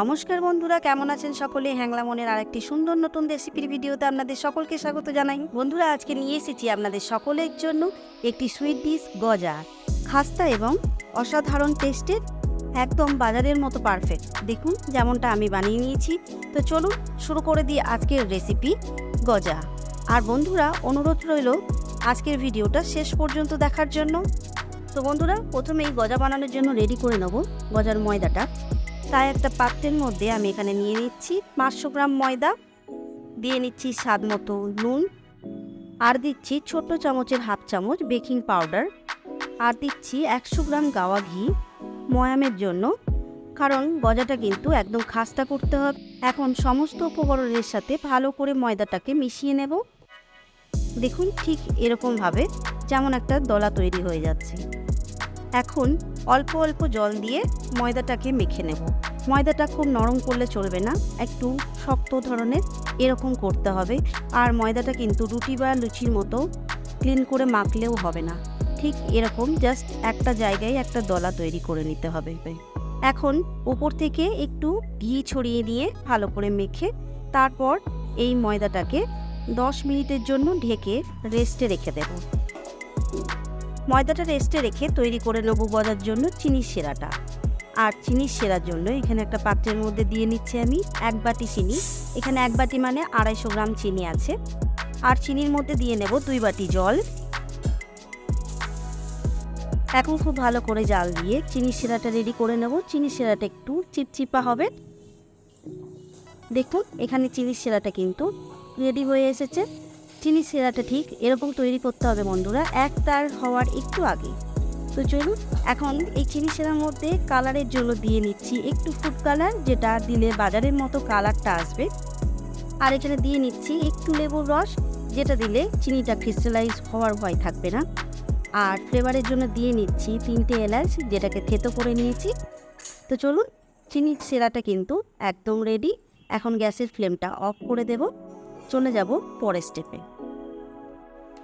নমস্কার বন্ধুরা, কেমন আছেন সকলে? হ্যাংলা মনের আরেকটি সুন্দর নতুন রেসিপির ভিডিওতে আপনাদের সকলকে স্বাগত জানাই। বন্ধুরা, আজকে নিয়ে এসেছি আপনাদের সকলের জন্য একটি সুইট ডিশ গজা। খাস্তা এবং অসাধারণ টেস্টের একদম বাজারের মতো পারফেক্ট দেখুন, যেমনটা আমি বানিয়ে নিয়েছি। তো চলুন শুরু করে দিই আজকের রেসিপি গজা। আর বন্ধুরা, অনুরোধ রইল আজকের ভিডিওটা শেষ পর্যন্ত দেখার জন্য। তো বন্ধুরা, প্রথমেই গজা বানানোর জন্য রেডি করে নেব গজার ময়দাটা। তাই একটা পাত্রের মধ্যে আমি এখানে নিয়ে নিচ্ছি পাঁচশো গ্রাম ময়দা, দিয়ে নিচ্ছি স্বাদ মতো নুন, আর দিচ্ছি ছোট্ট চামচের হাফ চামচ বেকিং পাউডার, আর দিচ্ছি একশো গ্রাম গাওয়া ঘি ময়ামের জন্য, কারণ গজাটা কিন্তু একদম খাস্তা করতে হবে। এখন সমস্ত উপকরণের সাথে ভালো করে ময়দাটাকে মিশিয়ে নেব। দেখুন ঠিক এরকমভাবে যেমন একটা দলা তৈরি হয়ে যাচ্ছে। এখন অল্প অল্প জল দিয়ে ময়দাটাকে মেখে নেব। ময়দাটা খুব নরম করলে চলবে না, একটু শক্ত ধরনের এরকম করতে হবে। আর ময়দাটা কিন্তু রুটি বা লুচির মতো ক্লিন করে মাখলেও হবে না। ঠিক এরকম জাস্ট একটা জায়গায় একটা দলা তৈরি করে নিতে হবে। এখন উপর থেকে একটু ঘি ছড়িয়ে দিয়ে ভালো করে মেখে তারপর এই ময়দাটাকে দশ মিনিটের জন্য ঢেকে রেস্টে রেখে দেব। ময়দাটা রেস্টে রেখে তৈরি করে নেব গজার জন্য চিনির সেরাটা। আর চিনির সেরার জন্য এখানে একটা পাত্রের মধ্যে দিয়ে নিচ্ছি আমি এক বাটি চিনি। এখানে এক বাটি মানে আড়াইশো গ্রাম চিনি আছে। আর চিনির মধ্যে দিয়ে নেব দুই বাটি জল। এখন খুব ভালো করে জাল দিয়ে চিনির সেরাটা রেডি করে নেব। চিনির সেরাটা একটু চিপচিপা হবে। দেখুন, এখানে চিনির সেরাটা কিন্তু রেডি হয়ে এসেছে। চিনি সেরাটা ঠিক এরকম তৈরি করতে হবে বন্ধুরা, এক তার হওয়ার একটু আগে। তো চলুন, এখন এই চিনি সেরার মধ্যে কালারের জন্য দিয়ে নিচ্ছি একটু ফুড কালার, যেটা দিলে বাজারের মতো কালারটা আসবে। আর এখানে দিয়ে নিচ্ছি একটু লেবুর রস, যেটা দিলে চিনিটা ক্রিস্টালাইজ হওয়ার ভয় থাকবে না। আর ফ্লেভারের জন্য দিয়ে নিচ্ছি তিনটে এলাচ, যেটাকে থেতো করে নিয়েছি। তো চলুন, চিনি সেরাটা কিন্তু একদম রেডি এখন গ্যাসের ফ্লেমটা অফ করে দেব। চলে যাব পরের স্টেপে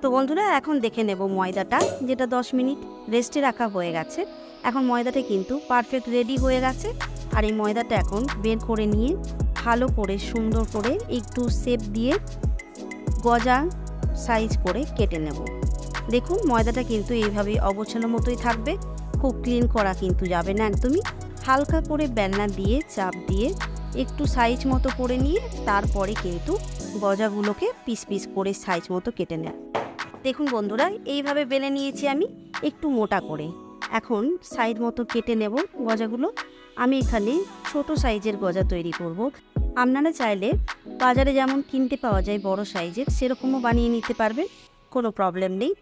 তো বন্ধুরা, এখন দেখে নেব ময়দাটা, যেটা দশ মিনিট রেস্টে রাখা হয়ে গেছে। এখন ময়দাটা কিন্তু পারফেক্ট রেডি হয়ে গেছে। আর এই ময়দাটা এখন বের করে নিয়ে ভালো করে, সুন্দর করে একটু শেপ দিয়ে গজা সাইজ করে কেটে নেব। দেখুন, ময়দাটা কিন্তু এইভাবেই অবছানো মতোই থাকবে। খুব ক্লিন করা কিন্তু যাবে না একদমই। হালকা করে বেলনা দিয়ে, চাপ দিয়ে একটু সাইজ মতো করে নিয়ে তারপরে কিন্তু গজাগুলোকে পিস পিস করে সাইজ মতো কেটে নেয় দেখুন বন্ধুরা, এইভাবে বেলে নিয়েছি আমি একটু মোটা করে। এখন সাইজ মতো কেটে নেব গজাগুলো। আমি এখানে ছোট সাইজের গজা তৈরি করব। আপনারা চাইলে বাজারে যেমন কিনতে পাওয়া যায় বড় সাইজের, সেরকমও বানিয়ে নিতে পারবেন, কোনো প্রবলেম নেই।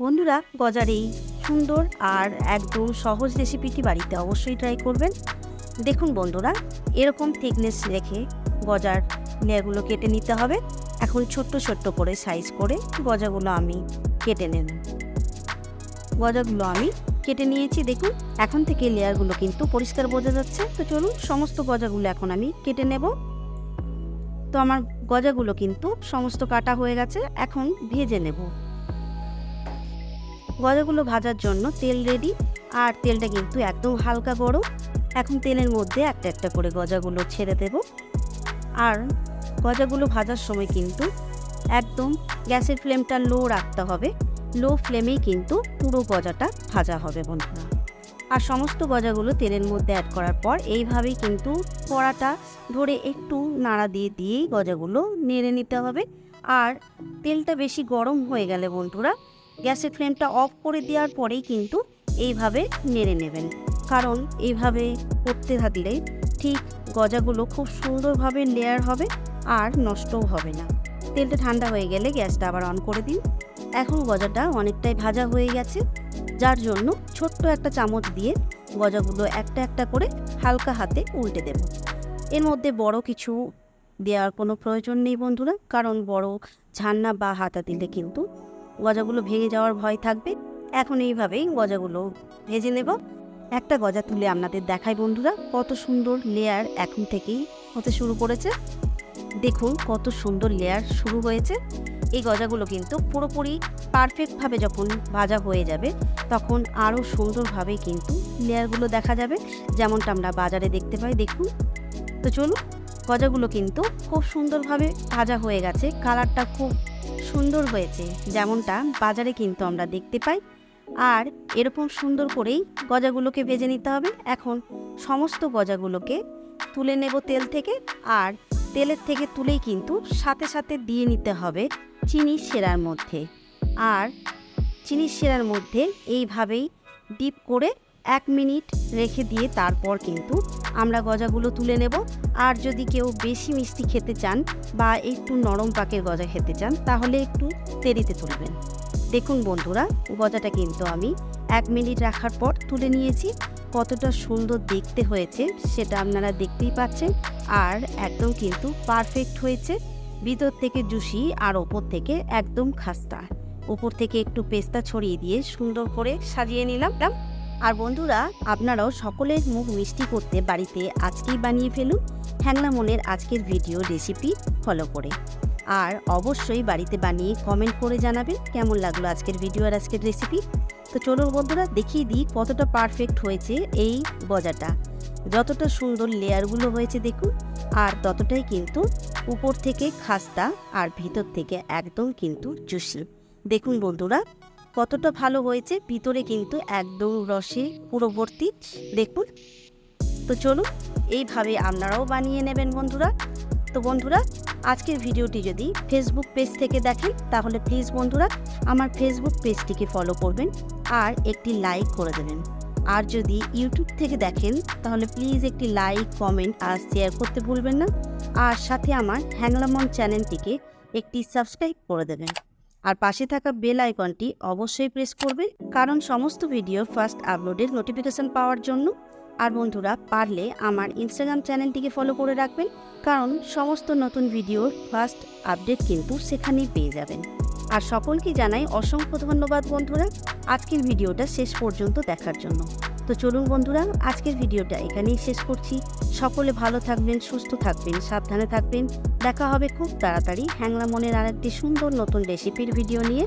বন্ধুরা, গজার এই সুন্দর আর একদম সহজ রেসিপিটি বাড়িতে অবশ্যই ট্রাই করবেন। দেখুন বন্ধুরা, এরকম থিকনেস রেখে গজার লেয়ারগুলো কেটে নিতে হবে। এখন ছোট্ট ছোট্ট করে সাইজ করে গজাগুলো আমি কেটে নেব। গজাগুলো আমি কেটে নিয়েছি, দেখুন। এখন থেকে লেয়ারগুলো কিন্তু পরিষ্কার বোঝা যাচ্ছে। তো চলুন, সমস্ত গজাগুলো এখন আমি কেটে নেব। তো আমার গজাগুলো কিন্তু সমস্ত কাটা হয়ে গেছে, এখন ভেজে নেব। গজাগুলো ভাজার জন্য তেল রেডি আর তেলটা কিন্তু একদম হালকা গরম। এখন তেলের মধ্যে একটা একটা করে গজাগুলো ছেড়ে দেব। আর গজাগুলো ভাজার সময় কিন্তু একদম গ্যাসের ফ্লেমটা লো রাখতে হবে। লো ফ্লেমেই কিন্তু পুরো গজাটা ভাজা হবে বন্ধুরা। আর সমস্ত গজাগুলো তেলের মধ্যে অ্যাড করার পর এইভাবেই কিন্তু কড়াটা ধরে একটু নাড়া দিয়ে দিয়েই গজাগুলো নেড়ে নিতে হবে। আর তেলটা বেশি গরম হয়ে গেলে বন্ধুরা, গ্যাসের ফ্লেমটা অফ করে দেওয়ার পরেই কিন্তু এইভাবে নেড়ে নেবেন। কারণ এইভাবে করতে থাকলে ঠিক গজাগুলো খুব সুন্দরভাবে লেয়ার হবে। আর নষ্টও হবে না। তেলটা ঠান্ডা হয়ে গেলে গ্যাসটা আবার অন করে দিন। এখন গজাটা অনেকটাই ভাজা হয়ে গেছে। যার জন্য ছোট্ট একটা চামচ দিয়ে গজাগুলো একটা একটা করে হালকা হাতে উল্টে দেব। এর মধ্যে বড় কিছু দেওয়ার কোনো প্রয়োজন নেই বন্ধুরা, কারণ বড় ঝান্না বা হাতা দিলে কিন্তু গজাগুলো ভেঙে যাওয়ার ভয় থাকবে। এখন এইভাবেই গজাগুলো ভেজে নেব। একটা গজা তুলে আপনাদের দেখাই বন্ধুরা, কত সুন্দর লেয়ার এখন থেকেই হতে শুরু করেছে। দেখুন কত সুন্দর লেয়ার শুরু হয়েছে। এই গজাগুলো কিন্তু পুরোপুরি পারফেক্টভাবে যখন ভাজা হয়ে যাবে, তখন আরও সুন্দরভাবে কিন্তু লেয়ারগুলো দেখা যাবে। যেমনটা আমরা বাজারে দেখতে পাই, দেখুন। তো চলুন, গজাগুলো কিন্তু খুব সুন্দরভাবে ভাজা হয়ে গেছে। কালারটা খুব সুন্দর হয়েছে, যেমনটা বাজারে কিন্তু আমরা দেখতে পাই। আর এরকম সুন্দর করেই গজাগুলোকে ভেজে নিতে হবে। এখন সমস্ত গজাগুলোকে তুলে নেব তেল থেকে। আর তেলের থেকে তুলেই কিন্তু সাথে সাথে দিয়ে নিতে হবে চিনি সেরার মধ্যে। আর চিনি সেরার মধ্যে এইভাবেই ডিপ করে এক মিনিট রেখে দিয়ে তারপর কিন্তু আমরা গজাগুলো তুলে নেব। আর যদি কেউ বেশি মিষ্টি খেতে চান বা একটু নরম পাকের গজা খেতে চান, তাহলে একটু দেরিতে তুলবেন। দেখুন বন্ধুরা, গজাটা কিন্তু আমি এক মিনিট রাখার পর তুলে নিয়েছি। কতটা সুন্দর দেখতে হয়েছে সেটা আপনারা দেখতেই পাচ্ছেন। আর একদম কিন্তু পারফেক্ট হয়েছে। ভিতর থেকে জুসি আর ওপর থেকে একদম খাস্তা। উপর থেকে একটু পেস্তা ছড়িয়ে দিয়ে সুন্দর করে সাজিয়ে নিলাম। আর বন্ধুরা, আপনারাও সকলের মুখ মিষ্টি করতে বাড়িতে আজকেই বানিয়ে ফেলুন হ্যাংলা মনের আজকের ভিডিও রেসিপি ফলো করে। আর অবশ্যই বাড়িতে বানিয়ে কমেন্ট করে জানাবেন কেমন লাগল আজকের ভিডিও আর আজকের রেসিপি তো চলুন বন্ধুরা, দেখিয়ে দিই কতটা পারফেক্ট হয়েছে এই গজাটা। যতটা সুন্দর লেয়ারগুলো হয়েছে দেখুন, আর ততটাই কিন্তু উপর থেকে খাস্তা আর ভিতর থেকে একদম কিন্তু জুসি। দেখুন বন্ধুরা, কতটা ভালো হয়েছে, ভিতরে কিন্তু একদম রসে পুরো ভর্তি। দেখুন, তো চলুন, এইভাবে আপনারাও বানিয়ে নেবেন বন্ধুরা। তো বন্ধুরা আজকের ভিডিওটি যদি ফেসবুক পেজ থেকে দেখেন, তাহলে প্লিজ বন্ধুরা, আমার ফেসবুক পেজটিকে ফলো করবেন আর একটি লাইক করে দেবেন। আর যদি ইউটিউব থেকে দেখেন, তাহলে প্লিজ একটি লাইক কমেন্ট আর শেয়ার করতে ভুলবেন না। আর সাথে আমার হ্যাংলামন চ্যানেলটিকে একটি সাবস্ক্রাইব করে দেবেন। আর পাশে থাকা বেল আইকনটি অবশ্যই প্রেস করবে কারণ সমস্ত ভিডিও ফার্স্ট আপলোডের নোটিফিকেশন পাওয়ার জন্য আর বন্ধুরা, পারলে আমার ইনস্টাগ্রাম চ্যানেলটিকে ফলো করে রাখবেন, কারণ সমস্ত নতুন ভিডিওর ফার্স্ট আপডেট কিন্তু সেখানেই পেয়ে যাবেন। আর সকলকে জানাই অসংখ্য ধন্যবাদ বন্ধুরা, আজকের ভিডিওটা শেষ পর্যন্ত দেখার জন্য। তো চলুন বন্ধুরা, আজকের ভিডিওটা এখানেই শেষ করছি। সকলে ভালো থাকবেন, সুস্থ থাকবেন, সাবধানে থাকবেন। দেখা হবে খুব তাড়াতাড়ি। হ্যাংলা মনের আরেকটি সুন্দর নতুন রেসিপির ভিডিও নিয়ে।